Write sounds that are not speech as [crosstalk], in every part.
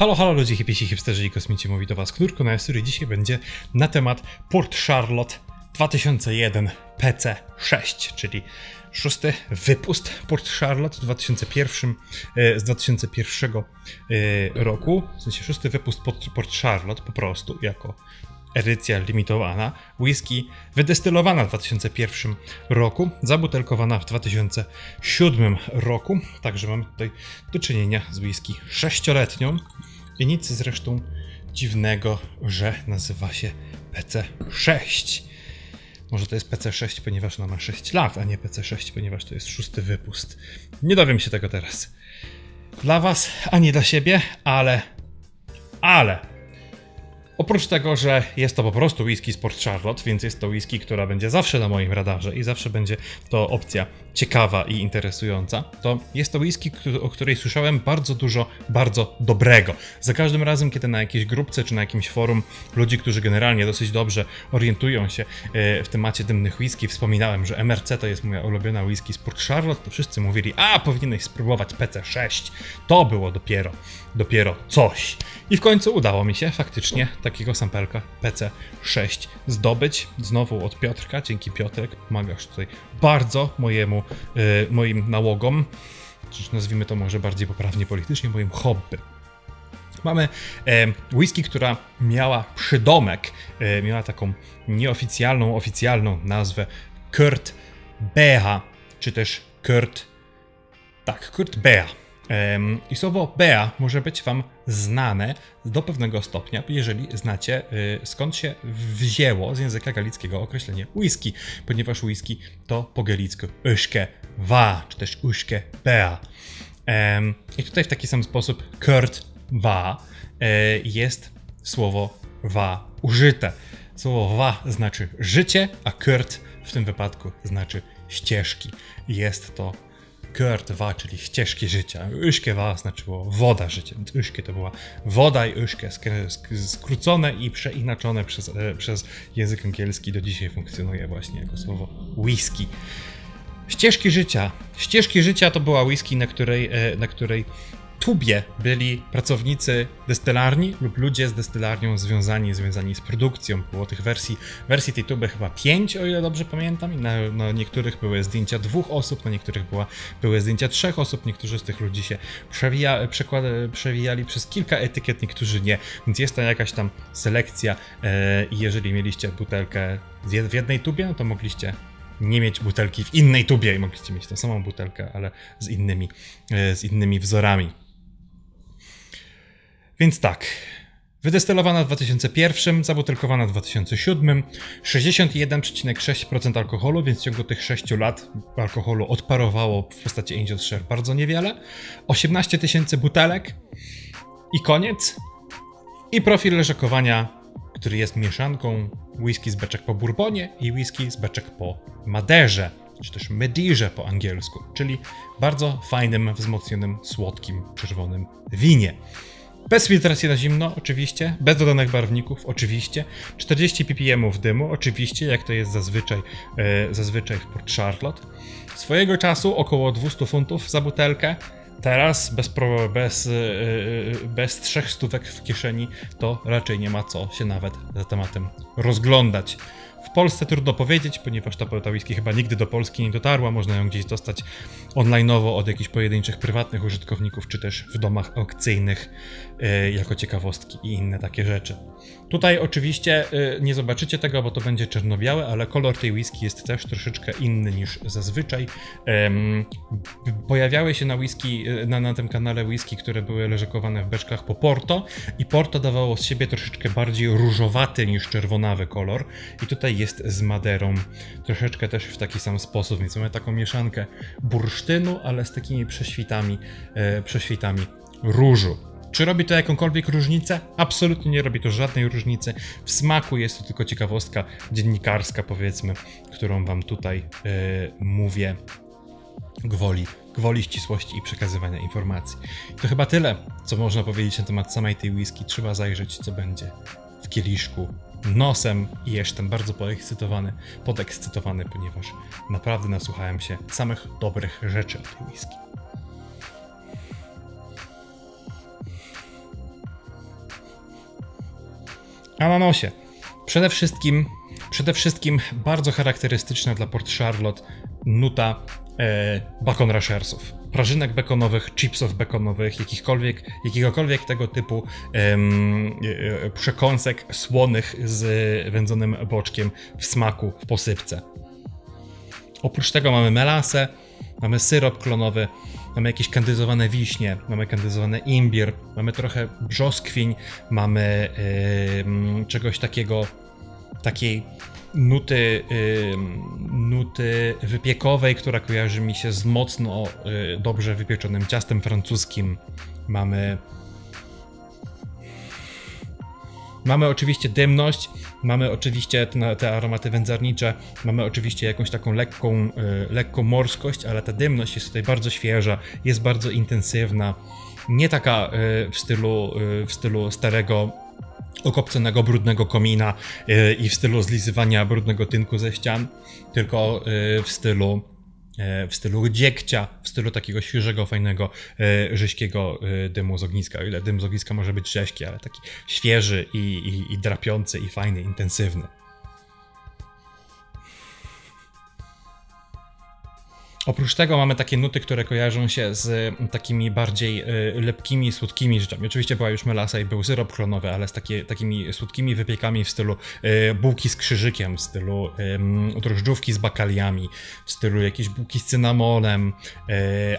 Halo, halo ludzie, hipisi, hipsterzy i kosmici, mówi do was Knurko na który dzisiaj będzie na temat Port Charlotte 2001 PC6, czyli szósty wypust Port Charlotte w 2001, e, z 2001 e, roku, w sensie szósty wypust Port Charlotte po prostu, jako edycja limitowana, whisky wydestylowana w 2001 roku, zabutelkowana w 2007 roku, także mamy tutaj do czynienia z whisky sześcioletnią i nic zresztą dziwnego, że nazywa się PC6. Może to jest PC6, ponieważ ona ma 6 lat, a nie PC6, ponieważ to jest szósty wypust. Nie dowiem się tego teraz. Dla was, a nie dla siebie, ale... Ale... Oprócz tego, że jest to po prostu whisky z Port Charlotte, więc jest to whisky, która będzie zawsze na moim radarze i zawsze będzie to opcja ciekawa i interesująca, to jest to whisky, o której słyszałem bardzo dużo bardzo dobrego. Za każdym razem, kiedy na jakiejś grupce czy na jakimś forum ludzi, którzy generalnie dosyć dobrze orientują się e, w temacie dymnych whisky, wspominałem, że MRC to jest moja ulubiona whisky z Port Charlotte, to wszyscy mówili, a powinieneś spróbować PC6. To było dopiero, dopiero coś. I w końcu udało mi się faktycznie takiego sampelka PC6 zdobyć. Znowu od Piotrka. Dzięki Piotrek pomagasz tutaj bardzo mojemu, e, moim nałogom. Czy nazwijmy to może bardziej poprawnie politycznie, moim hobby. Mamy e, whisky, która miała przydomek, e, miała taką nieoficjalną, oficjalną nazwę Kurt Bea, czy też Kurt tak, Kurt Bea. I słowo Bea może być Wam znane do pewnego stopnia, jeżeli znacie y, skąd się wzięło z języka galickiego określenie whisky, ponieważ whisky to po galicku uszke wa, czy też uszke Bea. I tutaj w taki sam sposób Kurt wa e, jest słowo wa użyte. Słowo wa znaczy życie, a Kurt w tym wypadku znaczy ścieżki. Jest to Kurt wa, czyli ścieżki życia. Uszkie wa znaczyło woda życia. Więc to była woda i sk- skrócone i przeinaczone przez, e, przez język angielski do dzisiaj funkcjonuje właśnie jako słowo whisky. Ścieżki życia. Ścieżki życia to była whisky, na której, e, na której tubie byli pracownicy destylarni lub ludzie z destylarnią związani, związani z produkcją. Było tych wersji, wersji tej tuby chyba pięć, o ile dobrze pamiętam. I na, na niektórych były zdjęcia dwóch osób, na niektórych była, były zdjęcia trzech osób. Niektórzy z tych ludzi się przewija, przekłada, przewijali przez kilka etykiet, niektórzy nie. Więc jest to jakaś tam selekcja e, i jeżeli mieliście butelkę w jednej tubie, no to mogliście nie mieć butelki w innej tubie i mogliście mieć tą samą butelkę, ale z innymi, e, z innymi wzorami. Więc tak. Wydestylowana w 2001, zabutelkowana w 2007, 61,6% alkoholu, więc w ciągu tych 6 lat alkoholu odparowało w postaci Angel Share bardzo niewiele. 18 tysięcy butelek i koniec. I profil leżakowania, który jest mieszanką whisky z beczek po bourbonie i whisky z beczek po maderze, czy też medirze po angielsku, czyli bardzo fajnym, wzmocnionym, słodkim, czerwonym winie. Bez filtracji na zimno, oczywiście, bez dodanych barwników, oczywiście, 40 ppm dymu, oczywiście, jak to jest zazwyczaj, e, zazwyczaj w Port Charlotte. Swojego czasu około 200 funtów za butelkę. Teraz bez, pro, bez, e, e, bez trzech stówek w kieszeni to raczej nie ma co się nawet za tematem rozglądać. W Polsce trudno powiedzieć, ponieważ ta ta whisky chyba nigdy do Polski nie dotarła. Można ją gdzieś dostać online'owo od jakichś pojedynczych prywatnych użytkowników, czy też w domach aukcyjnych e, jako ciekawostki i inne takie rzeczy. Tutaj oczywiście e, nie zobaczycie tego, bo to będzie czarno-białe, ale kolor tej whisky jest też troszeczkę inny niż zazwyczaj. B- pojawiały się na whisky, e, na, na tym kanale whisky, które były leżakowane w beczkach po Porto i Porto dawało z siebie troszeczkę bardziej różowaty niż czerwonawy kolor i tutaj jest z Maderą troszeczkę też w taki sam sposób, więc mamy taką mieszankę bursztynu, ale z takimi prześwitami, e, prześwitami różu. Czy robi to jakąkolwiek różnicę? Absolutnie nie robi to żadnej różnicy. W smaku jest to tylko ciekawostka dziennikarska, powiedzmy, którą wam tutaj e, mówię gwoli, gwoli ścisłości i przekazywania informacji. To chyba tyle, co można powiedzieć na temat samej tej whisky. Trzeba zajrzeć, co będzie w kieliszku nosem i jestem bardzo podekscytowany, podekscytowany, ponieważ naprawdę nasłuchałem się samych dobrych rzeczy o tej whisky. A na nosie. Przede wszystkim, przede wszystkim bardzo charakterystyczna dla Port Charlotte nuta e, bacon rashersów. Prażynek bekonowych, chipsów bekonowych, jakichkolwiek, jakiegokolwiek tego typu e, e, przekąsek słonych z wędzonym boczkiem w smaku, w posypce. Oprócz tego mamy melasę, mamy syrop klonowy, mamy jakieś kandyzowane wiśnie, mamy kandyzowane imbir, mamy trochę brzoskwiń, mamy czegoś takiego, takiej nuty, nuty wypiekowej, która kojarzy mi się z mocno y, dobrze wypieczonym ciastem francuskim. Mamy Mamy oczywiście dymność, mamy oczywiście te, te aromaty wędzarnicze, mamy oczywiście jakąś taką lekką, y, lekką morskość, ale ta dymność jest tutaj bardzo świeża, jest bardzo intensywna. Nie taka y, w stylu, y, w stylu starego okopconego, brudnego komina y, i w stylu zlizywania brudnego tynku ze ścian, tylko y, w stylu e, w stylu dziekcia, w stylu takiego świeżego, fajnego, e, rześkiego e, dymu z ogniska. O ile dym z ogniska może być rześki, ale taki świeży i, i, i drapiący, i fajny, intensywny. Oprócz tego mamy takie nuty, które kojarzą się z takimi bardziej y, lepkimi, słodkimi rzeczami. Oczywiście była już melasa i był syrop klonowy, ale z takie, takimi słodkimi wypiekami w stylu y, bułki z krzyżykiem, w stylu drożdżówki z bakaliami, w stylu jakieś bułki z cynamonem, y,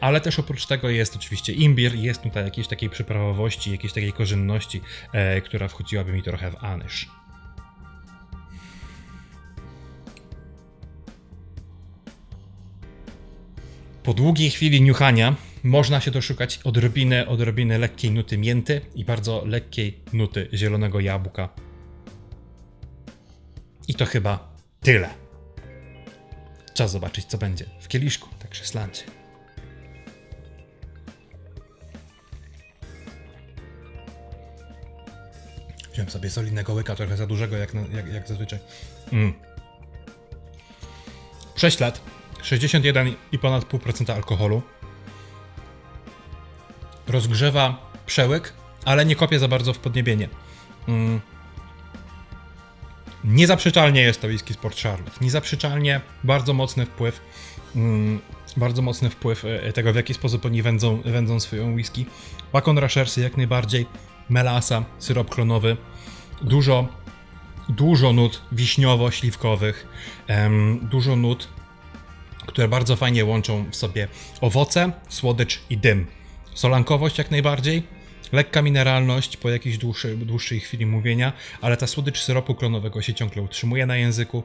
ale też oprócz tego jest oczywiście imbir, jest tutaj jakiejś takiej przyprawowości, jakiejś takiej korzenności, y, która wchodziłaby mi trochę w anysz. Po długiej chwili niuchania można się doszukać odrobiny, odrobiny lekkiej nuty mięty i bardzo lekkiej nuty zielonego jabłka. I to chyba tyle. Czas zobaczyć, co będzie w kieliszku, także slancie. Wziąłem sobie solidnego łyka, trochę za dużego, jak, na, jak, jak zazwyczaj. Mm. 6 lat, 61 i ponad pół procenta alkoholu. Rozgrzewa przełyk, ale nie kopie za bardzo w podniebienie. Mm. Niezaprzeczalnie jest to whisky Sport Charlotte. Niezaprzeczalnie bardzo mocny wpływ. Mm, bardzo mocny wpływ e, tego, w jaki sposób oni wędzą, wędzą swoją whisky. Bacon Rashersy jak najbardziej. Melasa, syrop klonowy. Dużo, dużo nut wiśniowo-śliwkowych. dużo nut które bardzo fajnie łączą w sobie owoce, słodycz i dym. Solankowość jak najbardziej, lekka mineralność po jakiejś dłuższej, dłuższej chwili mówienia, ale ta słodycz syropu klonowego się ciągle utrzymuje na języku,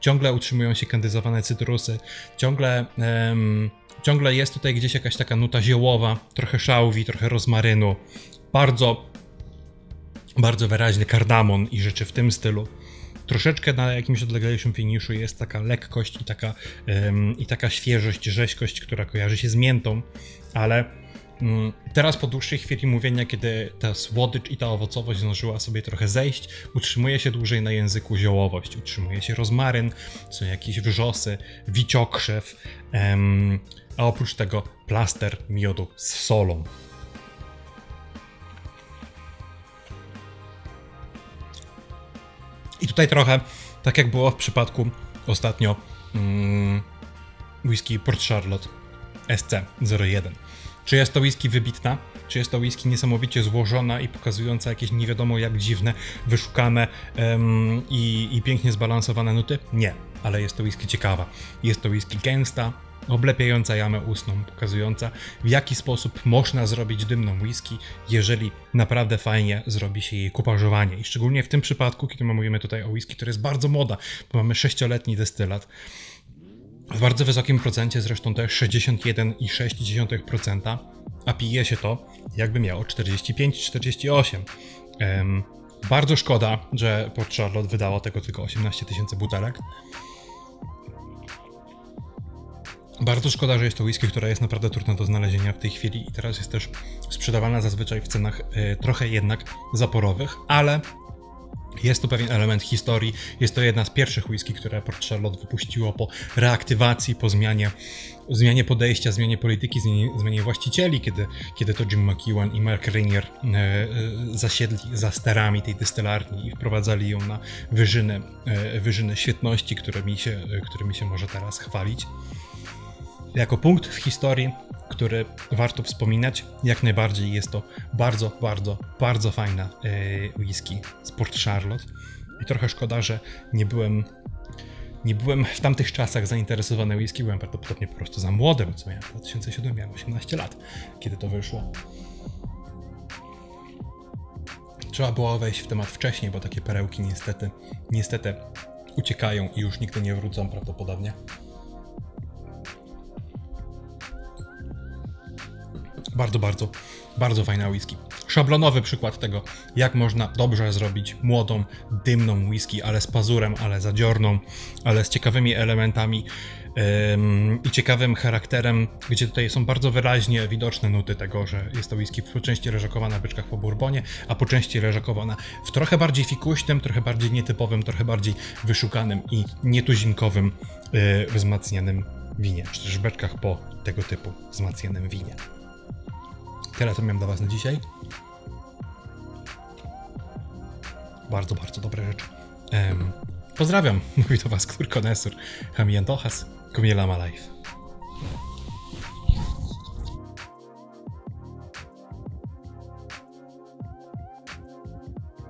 ciągle utrzymują się kandyzowane cytrusy, ciągle, ciągle jest tutaj gdzieś jakaś taka nuta ziołowa, trochę szałwi, trochę rozmarynu, bardzo, bardzo wyraźny kardamon i rzeczy w tym stylu troszeczkę na jakimś odleglejszym finiszu jest taka lekkość i taka, i taka świeżość, rzeźkość, która kojarzy się z miętą, ale ym, teraz po dłuższej chwili mówienia, kiedy ta słodycz i ta owocowość zdążyła sobie trochę zejść, utrzymuje się dłużej na języku ziołowość, utrzymuje się rozmaryn, są jakieś wrzosy, wiciokrzew, a oprócz tego plaster miodu z solą. I tutaj trochę, tak jak było w przypadku ostatnio mm, whisky Port Charlotte SC01. Czy jest to whisky wybitna? Czy jest to whisky niesamowicie złożona i pokazująca jakieś nie wiadomo jak dziwne, wyszukane i, i pięknie zbalansowane nuty? Nie, ale jest to whisky ciekawa. Jest to whisky gęsta, oblepiająca jamę ustną, pokazująca w jaki sposób można zrobić dymną whisky, jeżeli naprawdę fajnie zrobi się jej kupażowanie. I szczególnie w tym przypadku, kiedy mówimy tutaj o whisky, który jest bardzo moda, bo mamy sześcioletni destylat, w bardzo wysokim procencie, zresztą też 61,6%, a pije się to jakby miało 45-48. Em, bardzo szkoda, że Port Charlotte wydało tego tylko 18 tysięcy butelek. Bardzo szkoda, że jest to whisky, która jest naprawdę trudna do znalezienia w tej chwili i teraz jest też sprzedawana zazwyczaj w cenach e, trochę jednak zaporowych, ale Jest to pewien element historii. Jest to jedna z pierwszych whisky, które Port Charlotte wypuściło po reaktywacji, po zmianie, zmianie podejścia, zmianie polityki, zmianie, zmianie właścicieli, kiedy, kiedy to Jim McEwan i Mark Rainier e, e, zasiedli za sterami tej dystylarni i wprowadzali ją na wyżyny, e, wyżyny świetności, którymi się, którymi się może teraz chwalić. Jako punkt w historii, który warto wspominać, jak najbardziej jest to bardzo, bardzo, bardzo fajna e, whisky z Port Charlotte. I trochę szkoda, że nie byłem, nie byłem w tamtych czasach zainteresowany whisky, byłem prawdopodobnie po prostu za młody, bo co miałem w 2007, miałem 18 lat, kiedy to wyszło. Trzeba było wejść w temat wcześniej, bo takie perełki niestety, niestety uciekają i już nigdy nie wrócą prawdopodobnie. Bardzo, bardzo, bardzo fajna whisky. Szablonowy przykład tego, jak można dobrze zrobić młodą, dymną whisky, ale z pazurem, ale zadziorną, ale z ciekawymi elementami ym, i ciekawym charakterem, gdzie tutaj są bardzo wyraźnie widoczne nuty tego, że jest to whisky po części leżakowana w beczkach po bourbonie, a po części leżakowana w trochę bardziej fikuśnym, trochę bardziej nietypowym, trochę bardziej wyszukanym i nietuzinkowym yy, wzmacnianym winie, czy też beczkach po tego typu wzmacnianym winie. Tyle to miałem dla Was na dzisiaj. Bardzo, bardzo dobre rzeczy. Em, pozdrawiam. [laughs] Mówi do Was Kur Konesur. Hamian Tochas. Kumiela life.